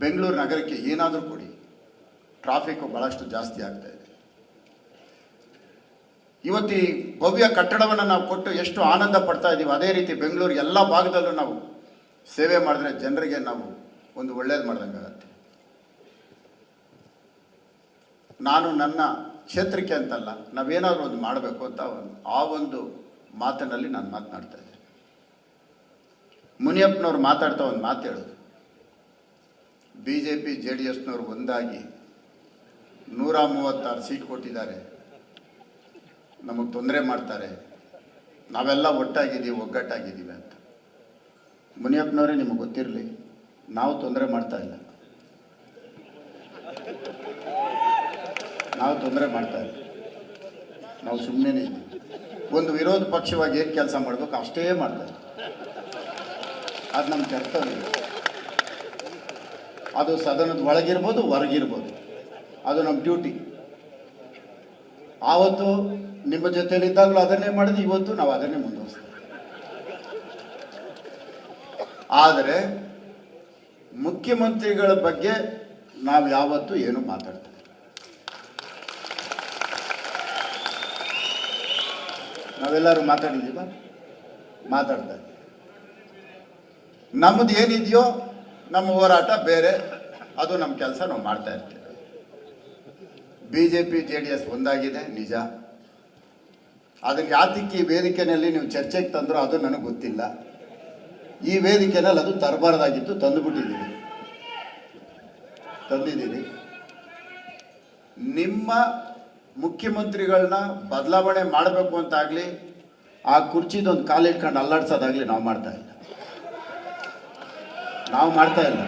ಬೆಂಗಳೂರು ನಗರಕ್ಕೆ ಏನಾದರೂ ಕೊಡಿ ಟ್ರಾಫಿಕ್ ಭಾಳಷ್ಟು ಜಾಸ್ತಿ ಆಗ್ತಾ ಇದೆ. ಇವತ್ತು ಈ ಭವ್ಯ ಕಟ್ಟಡವನ್ನು ನಾವು ಕೊಟ್ಟು ಎಷ್ಟು ಆನಂದ ಪಡ್ತಾ ಇದ್ದೀವಿ ಅದೇ ರೀತಿ ಬೆಂಗಳೂರು ಎಲ್ಲ ಭಾಗದಲ್ಲೂ ನಾವು ಸೇವೆ ಮಾಡಿದ್ರೆ ಜನರಿಗೆ ನಾವು ಒಂದು ಒಳ್ಳೇದು ಮಾಡ್ದಂಗಾಗತ್ತೆ ನಾನು ನನ್ನ ಕ್ಷೇತ್ರಕ್ಕೆ ಅಂತಲ್ಲ, ನಾವೇನಾದರೂ ಒಂದು ಮಾಡಬೇಕು ಅಂತ ಆ ಒಂದು ಮಾತಿನಲ್ಲಿ ನಾನು ಮಾತನಾಡ್ತಾ ಇದ್ದೆ ಮುನಿಯಪ್ಪನವ್ರು ಮಾತಾಡ್ತಾ ಒಂದು ಮಾತು ಹೇಳೋದು. B J P J D ಎಸ್ನವರು ಒಂದಾಗಿ ನೂರ ಮೂವತ್ತಾರು ಸೀಟ್ ಕೊಟ್ಟಿದ್ದಾರೆ. ನಮಗೆ ತೊಂದರೆ ಮಾಡ್ತಾರೆ. ನಾವೆಲ್ಲ ಒಟ್ಟಾಗಿದ್ದೀವಿ, ಒಗ್ಗಟ್ಟಾಗಿದ್ದೀವಿ ಅಂತ. ಮುನಿಯಪ್ಪನವರೇ, ನಿಮಗೆ ಗೊತ್ತಿರಲಿ, ನಾವು ತೊಂದರೆ ಮಾಡ್ತಾ ಇಲ್ಲ. ನಾವು ತೊಂದರೆ ಮಾಡ್ತಾ ಇಲ್ಲ. ನಾವು ಸುಮ್ಮನೆ ಒಂದು ವಿರೋಧ ಪಕ್ಷವಾಗಿ ಏನು ಕೆಲಸ ಮಾಡಬೇಕು, ಅಷ್ಟೇ ಮಾಡ್ತಾರೆ ಅದು ನಮ್ಮ ಕರ್ತವ್ಯ. ಅದು ಸದನದ ಒಳಗಿರ್ಬೋದು, ಹೊರಗಿರ್ಬೋದು. ಅದು ನಮ್ಮ ಡ್ಯೂಟಿ. ಆವತ್ತು ನಿಮ್ಮ ಜೊತೆಲಿದ್ದಾಗಲೂ ಅದನ್ನೇ ಮಾಡಿದ್ವಿ ಇವತ್ತು ನಾವು ಅದನ್ನೇ ಮುಂದುವರಿಸ್ತೇವೆ. ಆದರೆ ಮುಖ್ಯಮಂತ್ರಿಗಳ ಬಗ್ಗೆ ನಾವು ಯಾವತ್ತು ಏನು ಮಾತಾಡ್ತೇವೆ. ನಾವೆಲ್ಲರೂ ಮಾತಾಡಿದ್ದೀವ? ಮಾತಾಡ್ತಾ ಇದ್ದೀವಿ. ನಮ್ಮದು ಏನಿದೆಯೋ ನಮ್ಮ ಹೋರಾಟ ಬೇರೆ, ಅದು ನಮ್ಮ ಕೆಲಸ ನಾವು ಮಾಡ್ತಾ ಇರ್ತೀವಿ. B J P J D S ಒಂದಾಗಿದೆ, ನಿಜ. ಅದಕ್ಕೆ ಯಾತಕ್ಕೆ ಈ ವೇದಿಕೆಯಲ್ಲಿ ನೀವು ಚರ್ಚೆಗೆ ತಂದರೂ ಅದು ನನಗೆ ಗೊತ್ತಿಲ್ಲ. ಈ ವೇದಿಕೆನಲ್ಲಿ ಅದು ತರಬಾರ್ದಾಗಿತ್ತು, ತಂದುಬಿಟ್ಟಿದ್ದೀನಿ. ತಂದಿದ್ದೀನಿ. ನಿಮ್ಮ ಮುಖ್ಯಮಂತ್ರಿಗಳನ್ನ ಬದಲಾವಣೆ ಮಾಡಬೇಕು ಅಂತಾಗಲಿ ಆ ಕುರ್ಚಿದೊಂದು ಕಾಲಿಟ್ಕೊಂಡು ಅಲ್ಲಾಡ್ಸೋದಾಗಲಿ ನಾವು ಮಾಡ್ತಾ ಇಲ್ಲ. ನಾವು ಮಾಡ್ತಾ ಇಲ್ಲ.